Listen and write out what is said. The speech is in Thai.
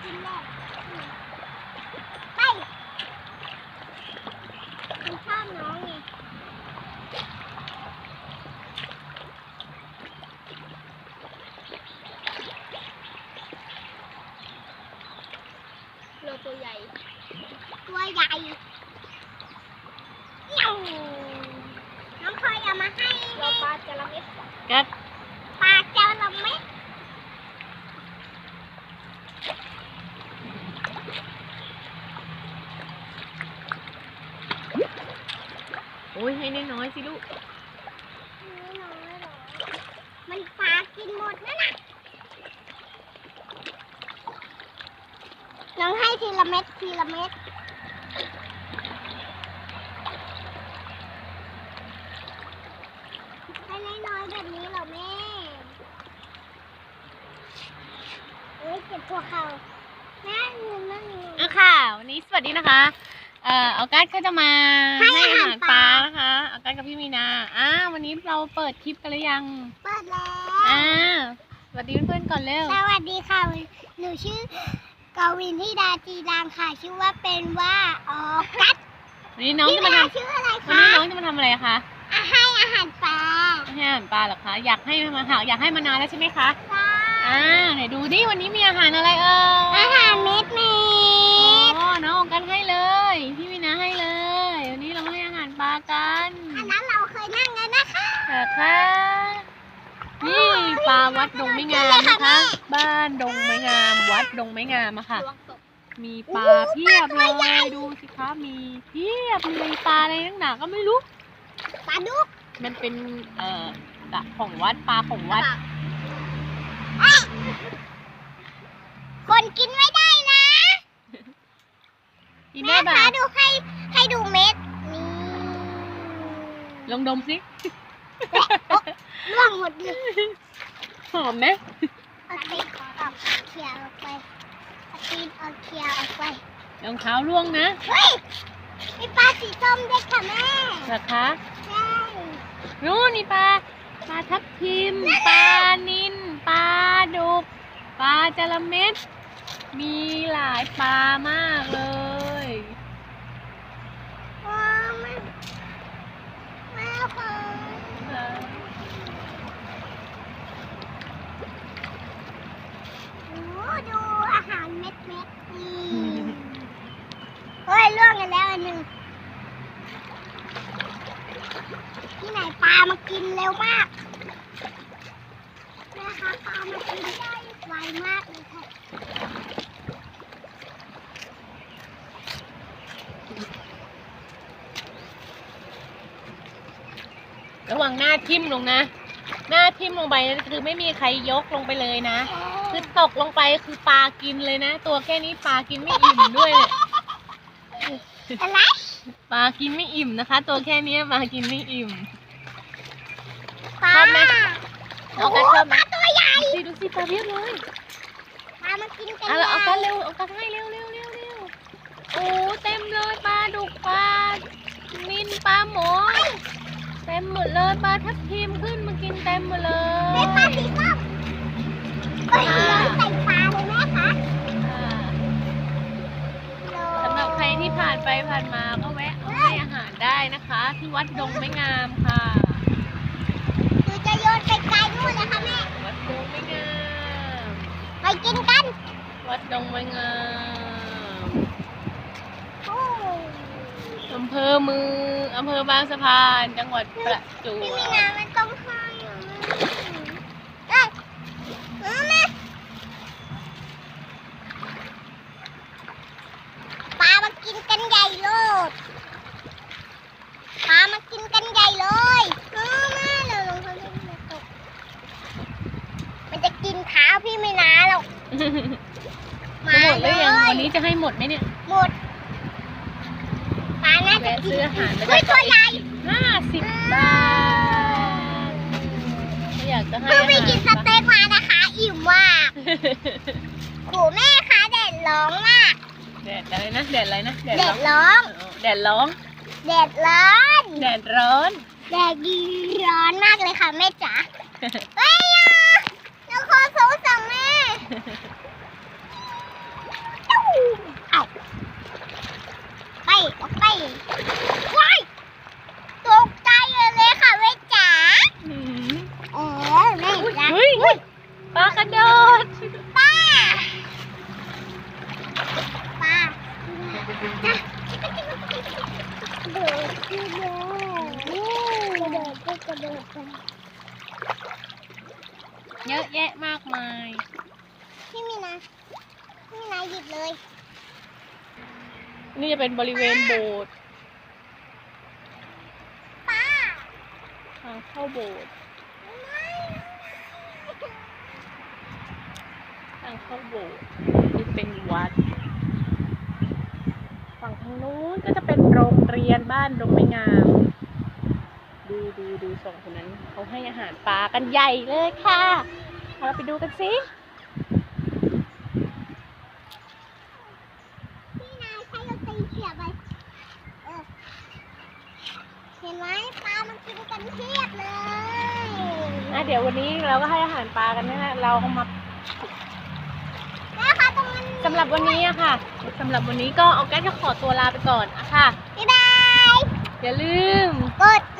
ไปมันชอบน้องไงโลตัวใหญ่ ตัวใหญ่เย้น้องพลอยเอามาให้ให้ กัด น้อยๆหรอ มันปลากินหมดนั่นน่ะ น้องให้ทีละเม็ดทีละเม็ด ให้น้อยๆแบบนี้เหรอแม่เอ้ยเจ็บหัวเข่าแม่เงินนั่นเงินอะค่ะ วันนี้สวัสดีนะคะ เอ่อออกัสก็จะมาให้ให้อาอาหาหารรปปลา ลานะคะออกัสกับพี่มีนาอ่าวันนี้เราเปิดคลิปกันหรือยังเปิดแล้วอ่าสวัสดีเพื่อนๆก่อนเร็วสวัสดีค่ะ หนูชื่อกวินธิดาจีรางค่ะ ชื่อว่าเป็นว่าออกัสวันนี้น้องพี่จะเวมาทลาชื่ออะไรำวันคะนี้น้องจะมาทำอะไรคะอะให้อาหารปลาให้อาหารปลาเหรอคะอยากให้มาหาอยากให้มานานแล้วใช่ไหมคะจ้าอ่าไหนดูดิวันนี้มีอาหารอะไรเอ่ยอาหารเม็ดเม็ด อ๋อน้องออกัสให้เลย พี่มีนาให้เลย วันนี้เราให้อาหารปลากัน อันนั้นเราเคยนั่งกัน นะคะค่ะค่ะนี่ปลาวัดดงไม่งามนะคะ บ้านดงไม่งาม วัดดงไม่งามอะค่ะระวังตกมีปลาเพียบเลยดูสิคะมีเพียบเลยปลาอะไรนักหนาก็ไม่รู้ปลาดุกมันเป็นเอ่อกะของวัดปลาของวัด คนกินไม่ได้นะกินแม่ได้คะปะดูให้ให้ดูเม็ดนี่ลองดมสิ ร่วงหมดเลยหอมไหมเอาตีนออกเคลียร์ออกไปเอาตีนออกเคลียร์ออกไปรองเท้าร่วงนะเฮ้ยมีปลาสีส้มด้วยค่ะแม่เหรอคะใช่นู่นนี่ปลาปลาทับทิมปลานินปลาดุกปลาจระเม็ดมีหลายปลามากเลยว้าวแม่แม่ค่ะโอ้ดูอาหารเม็ดเม็ดๆนี่เฮ้ย ล่วงกันแล้วอันหนึ่งที่ไหนปลามากินเร็วมากแม่คะปลามากินได้ไวมากเลยค่ะระวังหน้าทิ่มลงนะ หน้าทิ่มลงไปนะคือไม่มีใครยกลงไปเลยนะ คือตกลงไปคือปลากินเลยนะ ตัวแค่นี้ปลากินไม่อิ่มด้วยเนี่ย อะไรปลากินไม่อิ่มนะคะ ตัวแค่นี้ปลากินไม่อิ่ม ปลาชอบไหมโอ้โหเอากันชอบไหปมลาตัวใหญ่ดูสิดูสิปลาเพียบเลยปลามากินกันเอาละเอาใหกัญ่นเร็วเอากันให้เร็วเร็วเร็วเร็วโอ้เต็มเลยปลาดุกปลานินปลาหมอเต็มหมดเลยปลาทับทิมขึ้นมากินเต็มหมดเลยเป็นปลาสีส้มเฮ้ยเราใส่ปลาเลยแม่คะ อ่าสำหรับใครที่ ผ่านไปผ่านมาก็แวะเอาให้อาหารได้นะคะ ที่วัดดงไม่งามค่ะหนูจะโยนไปไกลนู่นเลยค่ะแม่วัดดงไม่งามไปกินกันวัดดงไม่งามโอ้อำเภอมืออำเภอบางสะพาน จังหวัดประจวพี่มีบน้ำไม่ต้องให้อะเอ้ยเอาแม่ปลามากินกันใหญ่เลยปลามากินกันใหญ่เลยเอาแม่เดี๋ยวลงเขาเล่นไม่ตกมันจะกิน เท้าพี่ไม่นาหรอกจะหมดหรือยังวันนี้จะให้หมดไหมเนี่ยหมดปลาน่าจะแวะกินซื้ออาหารไปเฮ้ยตัวใหญ่ห้าสิบบาทไม่อยากจะให้เพิ่งอาไปหารกินสเต็กมานะคะ อิ่มมากโหแม่คะแดดร้อนมากแดดอะไรนะแดดอะไรนะแดดแดร้อดนร้อนเออแดดร้อนแดดร้อนแดดร้อน แดดดีร้อนมากเลยค่ะแม่จ๋าเฮ้ยอะเราขอสงสั่งแม่ เอาไปออกไปว้ายตกใจเลยค่ะแม่จ๋าเออแม่จ๋าเฮ้ยปลากระโดดป้าป้าโดดขึ้นแล้วกระโดดกระโดดเยอะแยะมากมาย พี่มีนาพี่มีนาหยิบเลยนี่จะเป็นบริเวณโบสถ์ป้าทางเข้าโบสถ์ทางเข้าโบสถ์นี่เป็นวัด ฝั่งทางนู้นก็จะเป็นโรงเรียนบ้านดงไม้งาม ดูดูดูสองคนนั้นเขาให้อาหารปลากันใหญ่เลยค่ะเอาเราไปดูกันสิ พี่นายใช้เราตีเสียบไปเออเห็นไหมปลามันกินกันเพียบเลยอะเดี๋ยววันนี้เราก็ให้อาหารปลากันนะฮะเราเอามาแล้วค่ะตรงนั้นสำหรับวันนี้อะค่ะสำหรับวันนี้ก็เอาแก้ก็ขอตัวลาไปก่อนอะค่ะ บ๊ายบาย อย่าลืม กดไลค์กด